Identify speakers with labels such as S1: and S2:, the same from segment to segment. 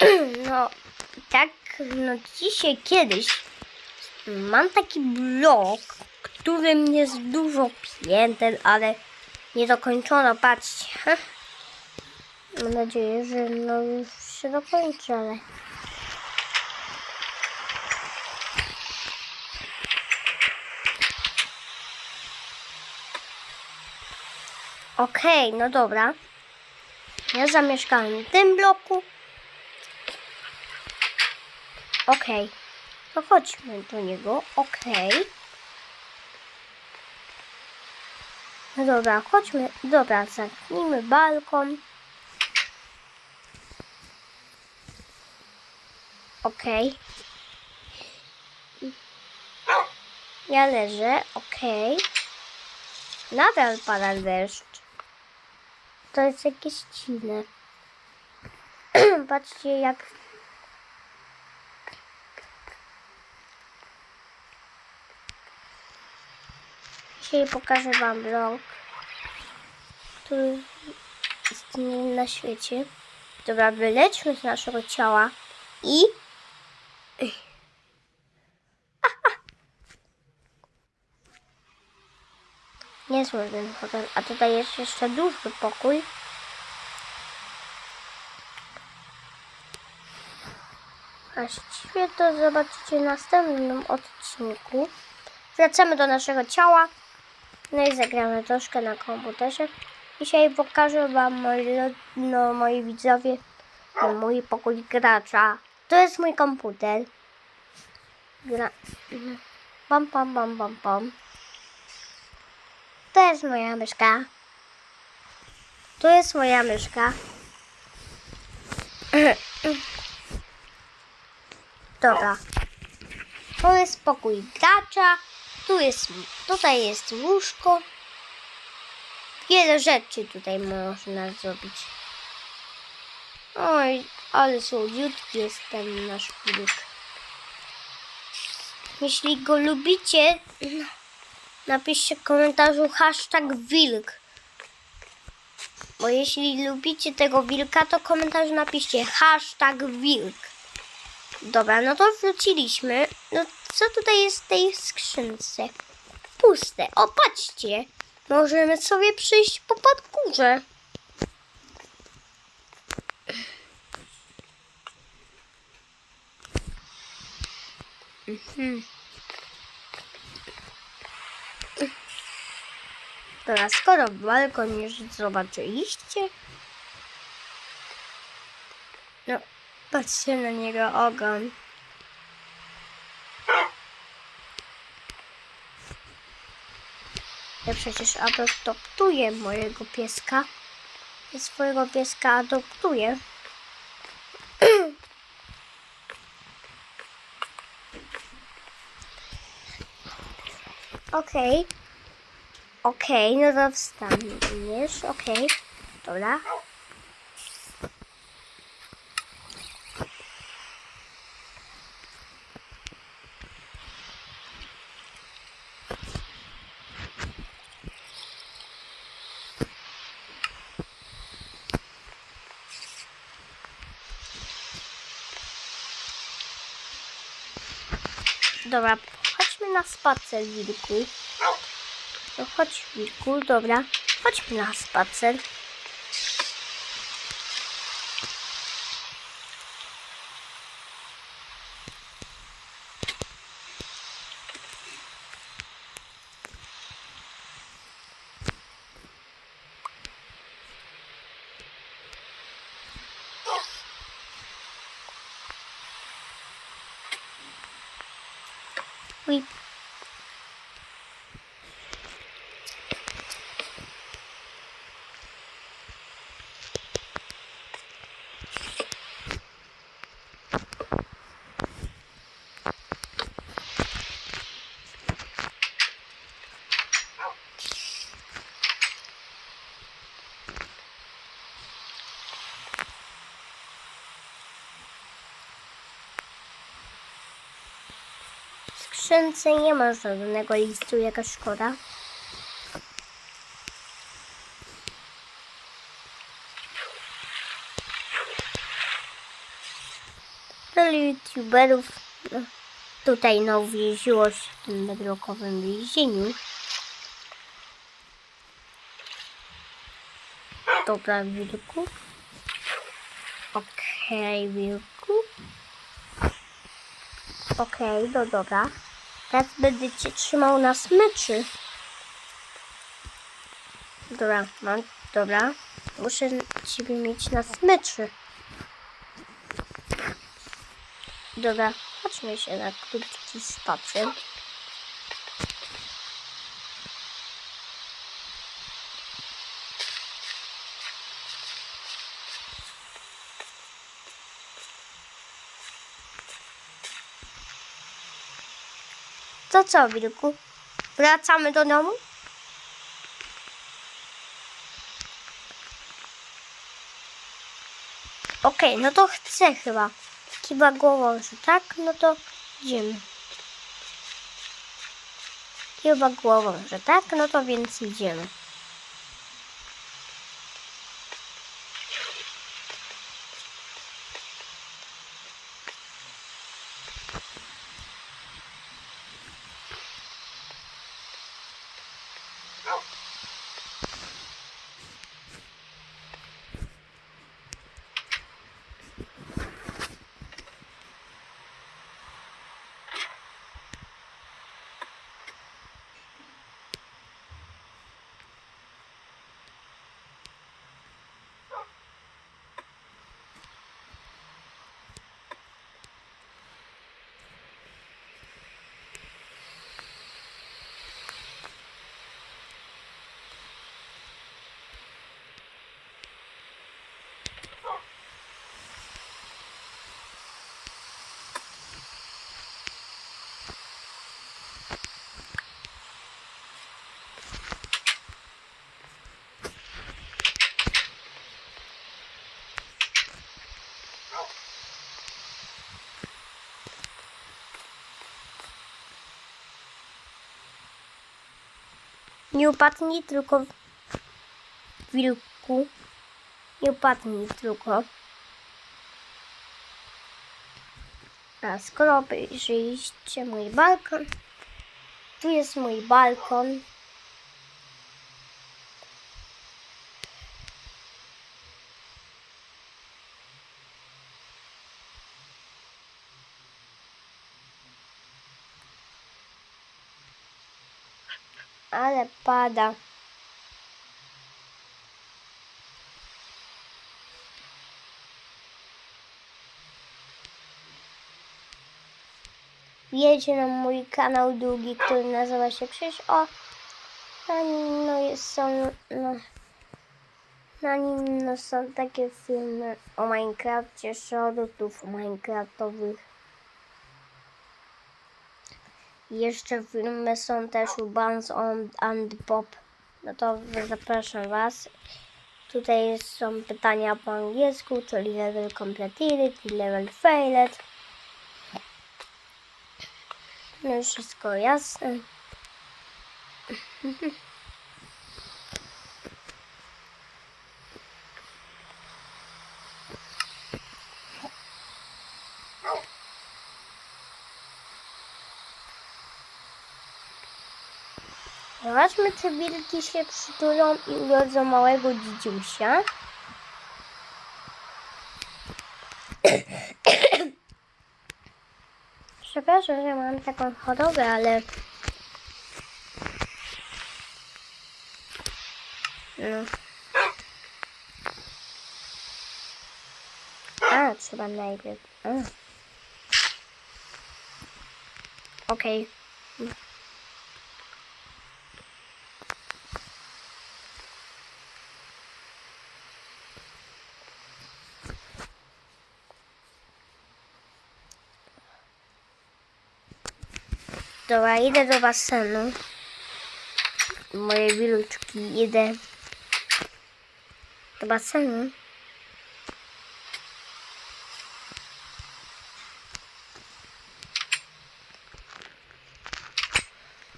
S1: No, tak, no dzisiaj kiedyś mam taki blok, którym jest dużo pięter, ale nie dokończono, patrzcie. Mam nadzieję, że no już się dokończy, ale... Okej, no dobra. Ja zamieszkałem w tym bloku. Okej. To chodźmy do niego. Okej. No dobra, chodźmy. Dobra, zamknijmy balkon. Okej. Ja leżę. Okej. Nadal pada deszcz. To jest jakieś dziwne. Patrzcie jak Dzisiaj pokażę Wam blog, który istnieje na świecie. Dobra, wylećmy z naszego ciała i... Niezły ten hotel. A tutaj jest jeszcze duży pokój. Właściwie to zobaczycie w następnym odcinku. Wracamy do naszego ciała. No i zagramy troszkę na komputerze. Dzisiaj pokażę Wam, moi, no, moi widzowie, no, mój pokój gracza. To jest mój komputer. Gra... Pam, pam, pam, pam, pam. To jest moja myszka. To jest moja myszka. Dobra. To jest pokój gracza. Tu jest, tutaj jest łóżko. Wiele rzeczy tutaj można zrobić. Oj, ale słodziutki jest ten nasz wilk. Jeśli go lubicie, napiszcie w komentarzu hashtag wilk. Bo jeśli lubicie tego wilka, to komentarz napiszcie hashtag wilk. Dobra, no to wróciliśmy. No co tutaj jest w tej skrzynce? Puste. O, patrzcie. Możemy sobie przyjść po podgórze. Mhm. Dobra, skoro balkon już zobaczyliście, no, patrzcie na niego ogon. Ja przecież adoptuję mojego pieska. Ja swojego pieska adoptuję. Okej. Okej, no to wstaniesz. Okej. Dobra. Dobra, chodźmy na spacer, wilku. No chodź, wilku, dobra. Chodźmy na spacer. Uj. W skrzynce nie ma żadnego listu, jaka szkoda. dla youtuberów. No, tutaj no uwięziło się w tym bedrockowym więzieniu. Dobra, wilku. Okej, wilku. Okej, no dobra. Teraz będę cię trzymał na smyczy. Dobra, mam, dobra. Muszę ciebie mieć na smyczy. Dobra, chodźmy się na krótki spacer. To co, Wilku? Wracamy do domu? Okej, no to chcę chyba. Kiwa głową, że tak? No to idziemy. Kiwa głową, że tak? No to więc idziemy. Nie upadnij tylko wilku. Nie upadnij tylko. A skoro obejrzyliście mój balkon, tu jest mój balkon. Ale pada. Wjedźcie na mój kanał długi, który nazywa się Krzyż. O, na nim no, są, no, na nim no, są takie filmy o Minecrafcie, shortów Minecraftowych. Jeszcze filmy są też u Buns on and Bob. No to zapraszam Was. Tutaj są pytania po angielsku, czyli level completed i level failed. No wszystko jasne. Zobaczmy, czy wilki się przytulą i urodzą małego dzidziusia. Przepraszam, że mam taką chorobę, ale... No. A, trzeba najpierw... Okej. Dobra, idę do basenu. Moje wiluczki, idę do basenu.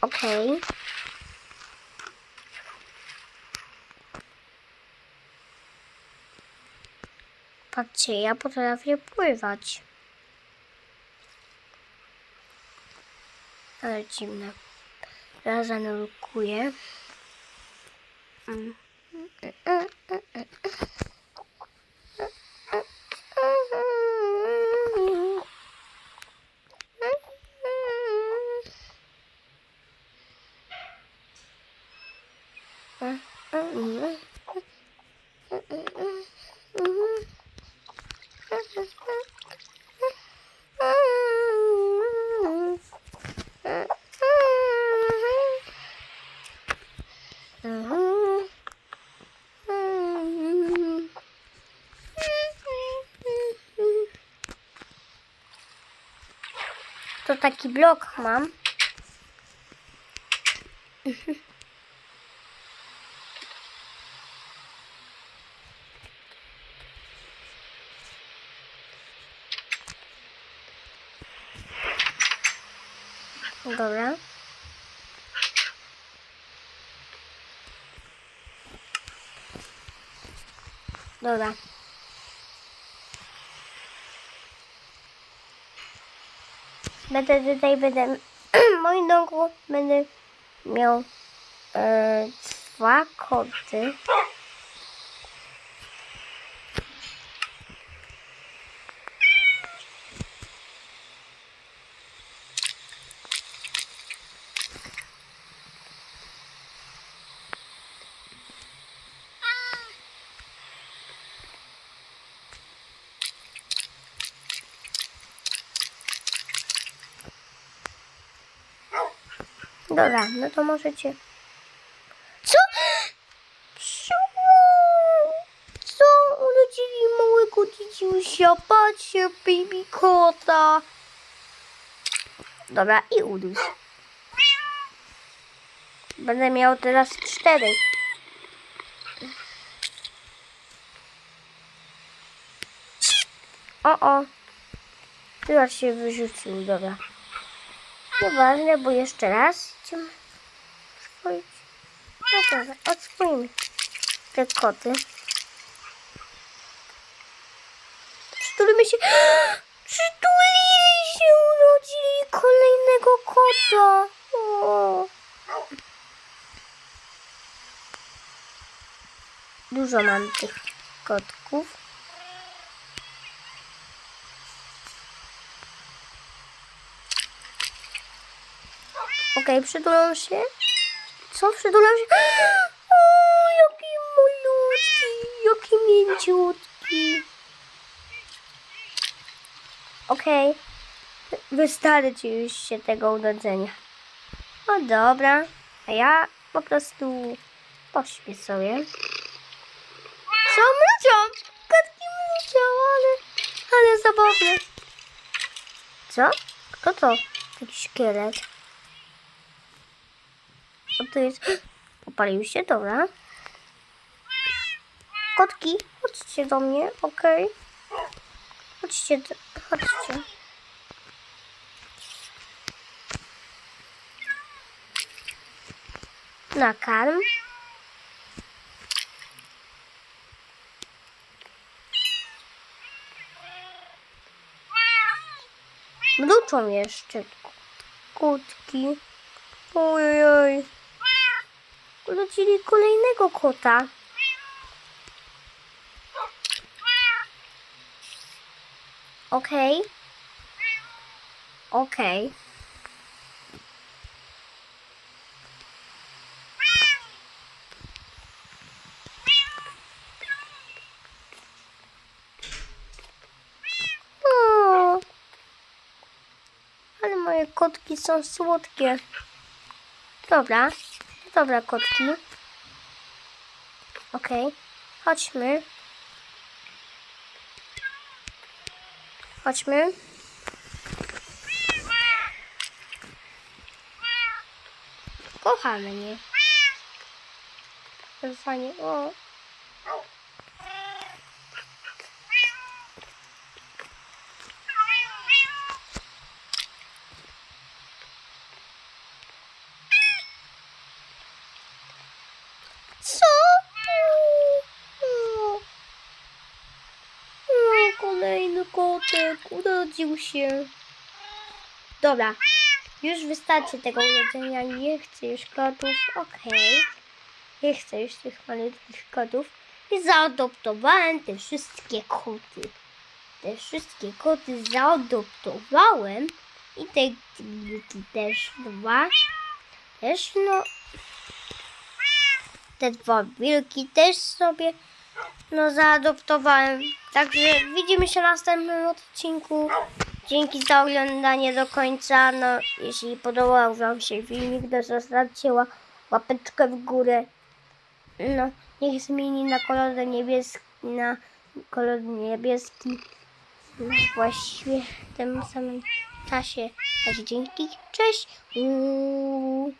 S1: Okej. Patrzcie, ja potrafię pływać. Ale dziwne. Teraz zanurkuję. Mm. Taki blok mam. Dobra. Dobra. Będę tutaj, będę, w moim domu będę miał e, dwa koty. Dobra, no to możecie. Co? Co? Co? Urodzili małego dzidziusia. Patrzcie, baby kota. Dobra, i uduś. Będę miał teraz cztery. O, o. Teraz się wyrzucił, dobra. Nieważne, bo jeszcze raz chcemy swoić. No dobra, odswoimy te koty. Przytulimy się. Przytulili się, urodzili kolejnego kota. O. Dużo mam tych kotków. Okej, przytulam się. Co? Przytulam się. O, jaki malutki, jaki mięciutki. Okej. Wystarczy już się tego urodzenia. No dobra. A ja po prostu pośpię sobie. Co mruczą? Katki mruczą, ale, ale zabawne. Co? Kto to? Taki szkielet. Co to jest? Popalił się, dobra. Kotki, chodźcie do mnie, okej. Chodźcie, do- chodźcie. Nakarm. Mruczą jeszcze kutki. Ojej. Urodzili kolejnego kota. Okej. Okej. O. Ale moje kotki są słodkie. Dobra. Dobra, kotki. Okej. Chodźmy. Chodźmy. Kochamy mnie. Fajnie. O. kotek urodził się. Dobra, Już wystarczy tego jedzenia, nie chcę już kotów, okej. Nie chcę już tych malutkich kotów. I zaadoptowałem te wszystkie koty. Te wszystkie koty zaadoptowałem. I te wilki też dwa. Też no... Te dwa wilki też sobie no zaadoptowałem. Także widzimy się w następnym odcinku. Dzięki za oglądanie do końca. No, jeśli podobał Wam się filmik, to zostawcie ła- łapeczkę w górę. No, niech zmieni na kolor niebieski, na kolor niebieski. No, właściwie w tym samym czasie. Także dzięki. Cześć. Uuu.